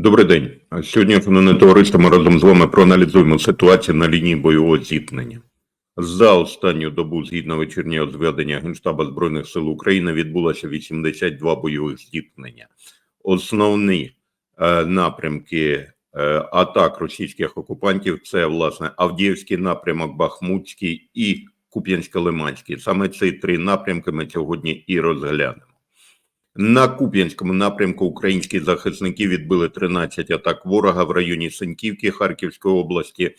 Добрий день. Сьогодні, шановне товариство, ми разом з вами проаналізуємо ситуацію на лінії бойового зіткнення. За останню добу, згідно вечірнього зведення Генштабу Збройних сил України, відбулося 82 бойових зіткнення. Основні е, напрямки е, атак російських окупантів це власне Авдіївський напрямок, Бахмутський і Куп'янсько-Лиманський. Саме ці три напрямки ми сьогодні і розглянемо. На Куп'янському напрямку українські захисники відбили 13 атак ворога в районі Синьківки Харківської області,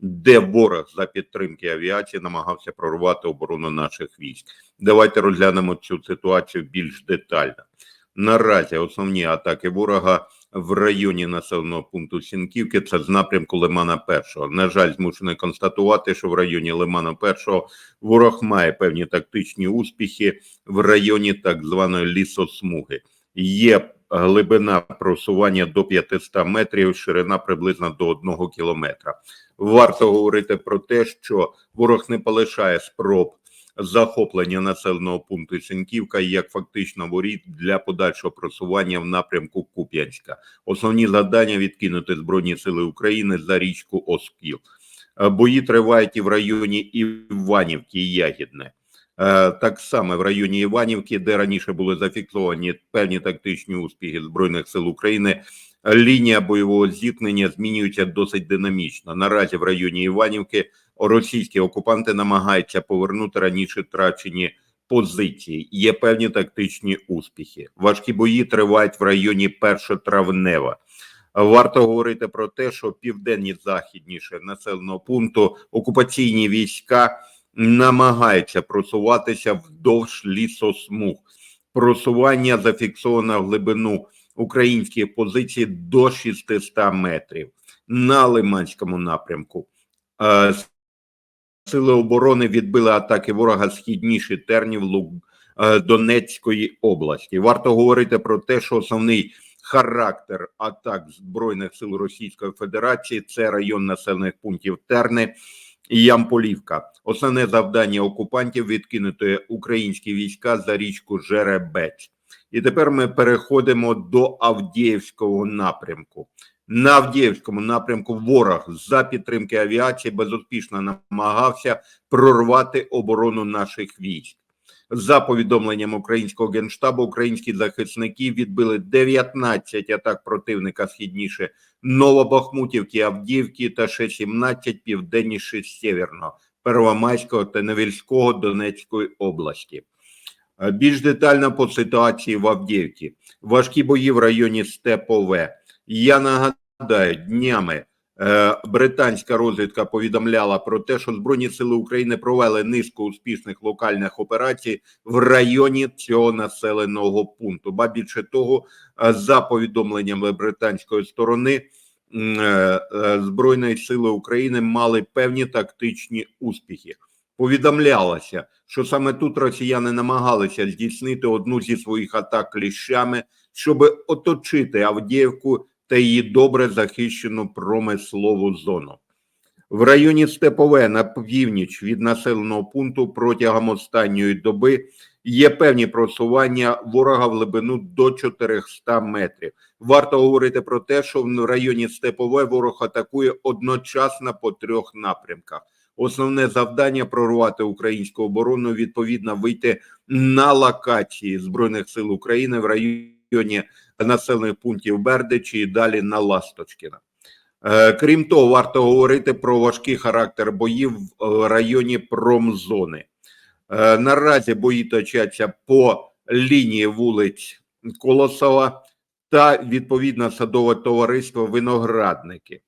де ворог за підтримки авіації намагався прорвати оборону наших військ. Давайте розглянемо цю ситуацію більш детально. Наразі основні атаки ворога в районі населеного пункту Сінківки це з напрямку Лимана Першого. На жаль, змушений констатувати, що в районі Лимана Першого ворог має певні тактичні успіхи в районі так званої лісосмуги. Є глибина просування до 500 метрів, ширина приблизно до 1 кілометра. Варто говорити про те, що ворог не полишає спроб захоплення населеного пункту Сінківка як фактично воріт для подальшого просування в напрямку Куп'янська. Основні завдання відкинути збройні сили України за річку Оскіл. Е, Бої тривають і в районі Іванівки і Ягідне. Е, Так само в районі Іванівки, де раніше були зафіксовані певні тактичні успіхи Збройних сил України, лінія бойового зіткнення змінюється досить динамічно. Наразі в районі Іванівки російські окупанти намагаються повернути раніше втрачені позиції. Є певні тактичні успіхи. Важкі бої тривають в районі першотравнева. Варто говорити про те, що південні західніше населеного пункту окупаційні війська намагаються просуватися вдовж лісосмуг. Просування зафіксовано в глибину українських позицій до 600 метрів на Лиманському напрямку. Е, Сили оборони відбили атаки ворога східніше тернів е, Донецької області. Варто говорити про те, що основний характер атак збройних сил Російської Федерації це район населених пунктів Терни Ямполівка. Основне завдання окупантів відкинути українські війська за річку Жеребець. І тепер ми переходимо до Авдіївського напрямку. На Авдіївському напрямку ворог за підтримки авіації безуспішно намагався прорвати оборону наших військ. За повідомленням українського генштабу, українські захисники відбили 19 атак противника східніше Новобахмутівки, Авдіївки та ще 17 південніше Сєвєрного, Первомайського та Невельського Донецької області. Е, Більш детально по ситуації в Авдіївці. Важкі бої в районі Степове. Я нагадаю, днями е, британська розвідка повідомляла про те, що Збройні сили України провели низку успішних локальних операцій в районі цього населеного пункту. Ба більше того, е, за повідомленнями британської сторони, м, Збройні сили України мали певні тактичні успіхи. Повідомлялося, що саме тут росіяни намагалися здійснити одну зі своїх атак кліщами, щоб оточити Авдіївку та її добре захищену промислову зону. В районі Степове на північ від населеного пункту протягом останньої доби є певні просування ворога в глибину до 400 метрів. Варто говорити про те, що в районі Степове ворог атакує одночасно по трьох напрямках. Основне завдання прорвати українську оборону, відповідно вийти на локації збройних сил України в районі населених пунктів Бердичі і далі на Ласточкіна. Е, Крім того, варто говорити про важкий характер боїв в е, районі промзони. Е, Наразі бої точаться по лінії вулиць Колосова та відповідно садове товариство Виноградники.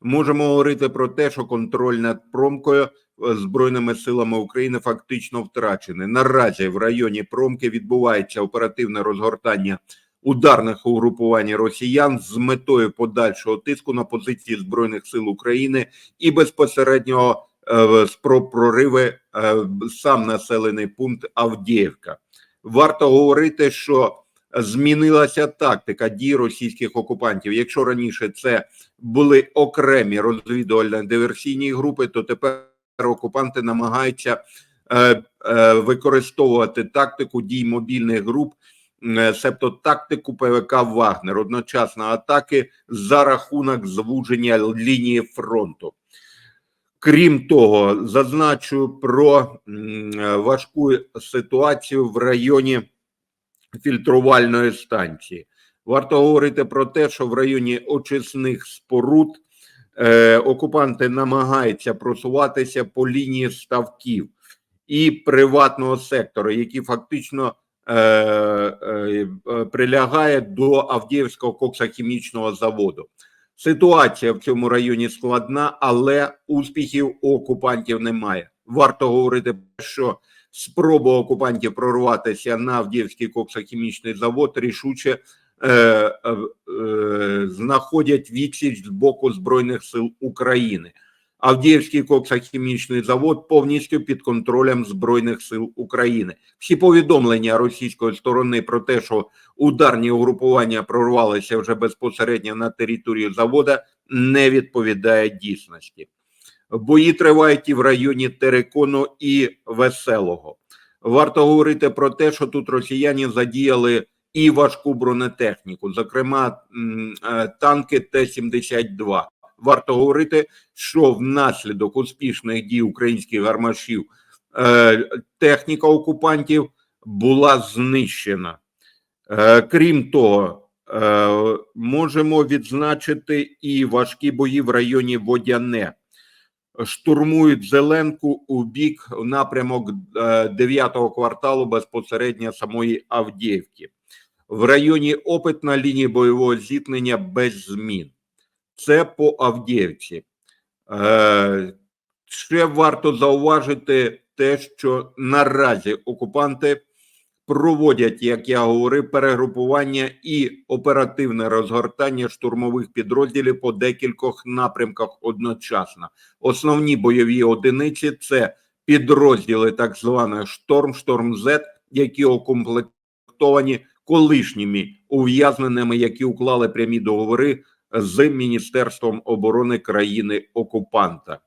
Можемо говорити про те, що контроль над промкою е, збройними силами України фактично втрачений. Наразі в районі промки відбувається оперативне розгортання ударних угрупувань росіян з метою подальшого тиску на позиції збройних сил України і безпосереднього е, спроб прориви е, сам населений пункт Авдіївка. Варто говорити, що змінилася тактика дій російських окупантів. Якщо раніше це були окремі розвідувально-диверсійні групи, то тепер окупанти намагаються е, е, використовувати тактику дій мобільних груп е, себто тактику ПВК Вагнер, одночасно атаки за рахунок звуження лінії фронту. Крім того, зазначу про важку ситуацію в районі фільтрувальної станції. Варто говорити про те, що в районі очисних споруд е, окупанти намагаються просуватися по лінії ставків і приватного сектору, який фактично е, е, е, прилягає до Авдіївського коксохімічного заводу. Ситуація в цьому районі складна, але успіхів у окупантів немає. Варто говорити, що спроба окупантів прорватися на Авдіївський коксохімічний завод рішуче е, е, е, знаходять відсіч з боку Збройних сил України. Авдіївський коксохімічний завод повністю під контролем Збройних сил України. Всі повідомлення російської сторони про те, що ударні угрупування прорвалися вже безпосередньо на територію завода, не відповідає дійсності. Бої тривають і в районі Терекону і Веселого. Варто говорити про те, що тут росіяни задіяли і важку бронетехніку, зокрема е, танки Т-72. Варто говорити, що внаслідок успішних дій українських гармашів е, техніка окупантів була знищена. Е, Крім того, можемо відзначити і важкі бої в районі Водяне. Штурмують Зеленку у бік в напрямок 9-го кварталу безпосередньо самої Авдіївки. В районі опит на лінії бойового зіткнення без змін. Це по Авдіївці. Е, ще варто зауважити те, що наразі окупанти проводять, як я говорив, перегрупування і оперативне розгортання штурмових підрозділів по декількох напрямках одночасно. Основні бойові одиниці це підрозділи так званих шторм, шторм З, які укомплектовані колишніми ув'язненими, які уклали прямі договори з Міністерством оборони країни окупанта.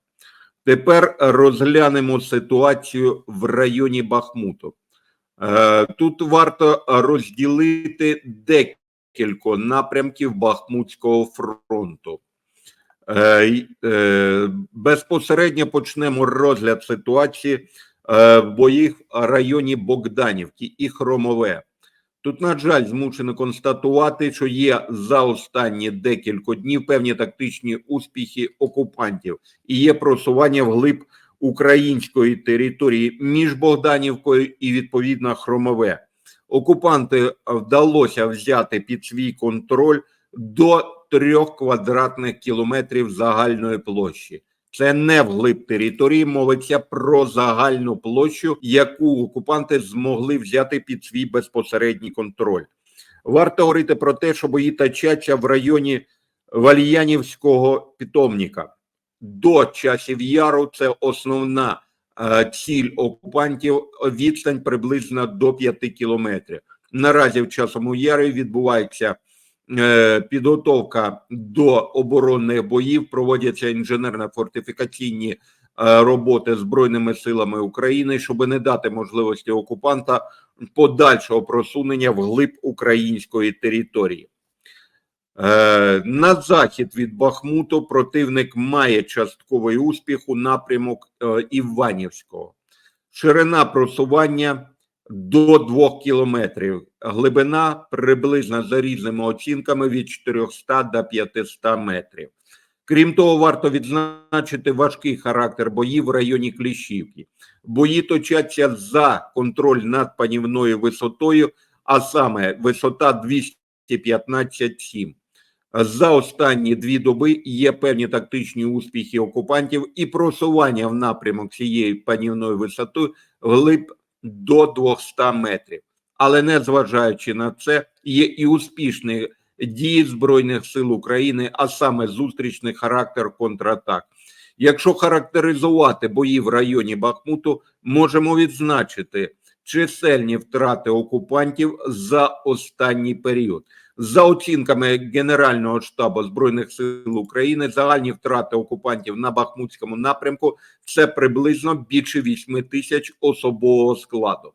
Тепер розглянемо ситуацію в районі Бахмуту. Е, Тут варто розділити декілька напрямків Бахмутського фронту. Е, е, Безпосередньо почнемо розгляд ситуації в боїх районі Богданівки і Хромове. Тут, на жаль, змушено констатувати, що є за останні декілька днів певні тактичні успіхи окупантів і є просування вглиб української території між Богданівкою і відповідно Хромове. Окупанти вдалося взяти під свій контроль до трьох квадратних кілометрів загальної площі. Це не вглиб території, мовиться про загальну площу, яку окупанти змогли взяти під свій безпосередній контроль. Варто говорити про те, що бої точаться в районі Вальянівського питомника. До часів яру це основна е, ціль окупантів. Відстань приблизно до 5 кілометрів. Наразі в часовому ярі відбувається е, підготовка до оборонних боїв, проводяться інженерно-фортифікаційні е, роботи збройними силами України, щоб не дати можливості окупанта подальшого просунення вглиб української території. Е, На захід від Бахмуту противник має частковий успіх у напрямок е, Іванівського. Ширина просування до 2 кілометрів, глибина приблизно за різними оцінками від 400 до 500 метрів. Крім того, варто відзначити важкий характер боїв в районі Кліщівки. Бої точаться за контроль над панівною висотою, а саме висота 215,7. За останні дві доби є певні тактичні успіхи окупантів і просування в напрямок цієї панівної висоти вглиб до 200 метрів. Але незважаючи на це, є і успішні дії Збройних сил України, а саме зустрічний характер контратак. Якщо характеризувати бої в районі Бахмуту, можемо відзначити чисельні втрати окупантів за останній період. За оцінками Генерального штабу Збройних сил України, загальні втрати окупантів на Бахмутському напрямку це приблизно більше 8 тисяч особового складу.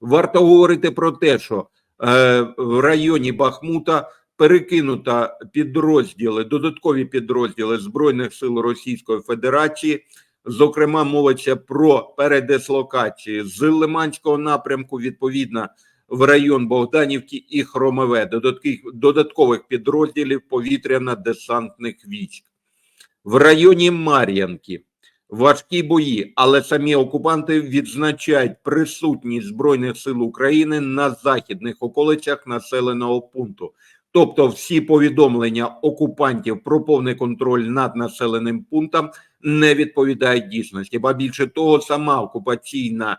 Варто говорити про те, що е, в районі Бахмута перекинуто підрозділи, додаткові підрозділи Збройних сил Російської Федерації. Зокрема, мовиться про передислокації з Лиманського напрямку відповідно в район Богданівки і Хромове, додаткових, додаткових підрозділів повітряно-десантних військ. В районі Мар'янки важкі бої, але самі окупанти відзначають присутність Збройних сил України на західних околицях населеного пункту. Тобто, всі повідомлення окупантів про повний контроль над населеним пунктом не відповідають дійсності. Ба більше того, сама окупаційна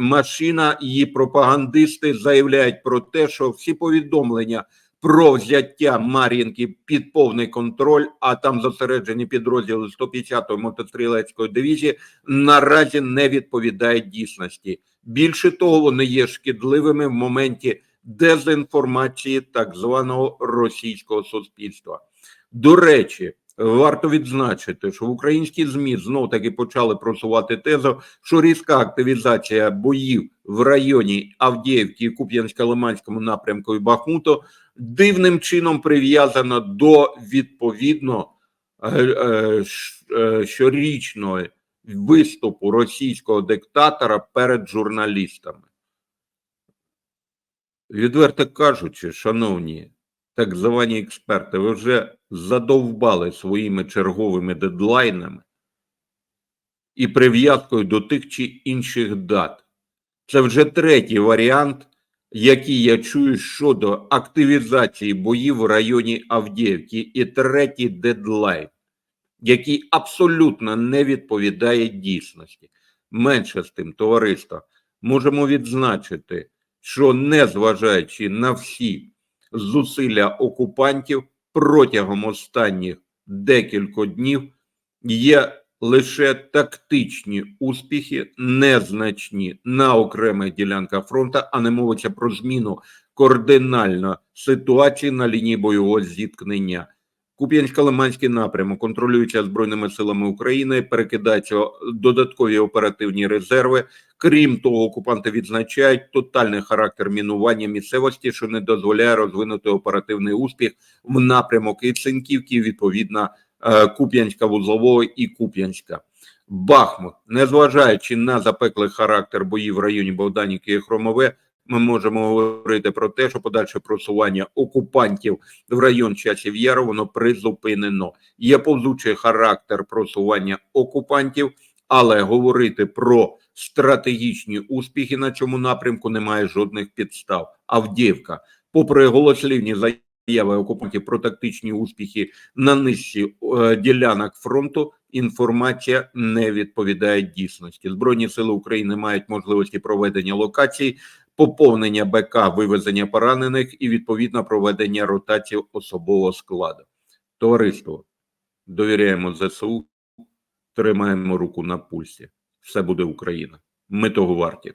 машина, її пропагандисти заявляють про те, що всі повідомлення про взяття Мар'їнки під повний контроль, а там зосереджені підрозділи 150-ї мотострілецької дивізії, наразі не відповідають дійсності. Більше того, вони є шкідливими в моменті дезінформації так званого російського суспільства. До речі, варто відзначити, що в українські змі знов таки почали просувати тезу, що різка активізація боїв в районі Авдіївки і Куп'янсько-Лиманському напрямку і Бахмуту дивним чином прив'язана до відповідно е, е, е, щорічного виступу російського диктатора перед журналістами. Відверто кажучи, шановні так звані експерти, ви вже задовбали своїми черговими дедлайнами і прив'язкою до тих чи інших дат. Це вже третій варіант, який я чую щодо активізації боїв в районі Авдіївки, і третій дедлайн, який абсолютно не відповідає дійсності. Менше з тим, товариство, можемо відзначити, що незважаючи на всі зусилля окупантів протягом останніх декількох днів є лише тактичні успіхи, незначні на окремих ділянках фронту, а не мовиться про зміну кардинально ситуації на лінії бойового зіткнення. Куп'янсько-Лиманський напрямок контролюється Збройними силами України, перекидаються додаткові оперативні резерви. Крім того, окупанти відзначають тотальний характер мінування місцевості, що не дозволяє розвинути оперативний успіх в напрямок і Цинківки, і, відповідно е, Куп'янська вузлового і Куп'янська. Бахмут, незважаючи на запеклий характер боїв в районі Богданівки і Хромове, ми можемо говорити про те, що подальше просування окупантів в район часів Яру воно призупинено. Є повзучий характер просування окупантів, але говорити про стратегічні успіхи на цьому напрямку немає жодних підстав. Авдіївка, попри голослівні заяви окупантів про тактичні успіхи на нижчі е, ділянок фронту, інформація не відповідає дійсності. Збройні сили України мають можливості проведення локацій, поповнення БК, вивезення поранених і відповідно проведення ротації особового складу. Товариство, довіряємо ЗСУ, тримаємо руку на пульсі. Все буде Україна. Ми того варті.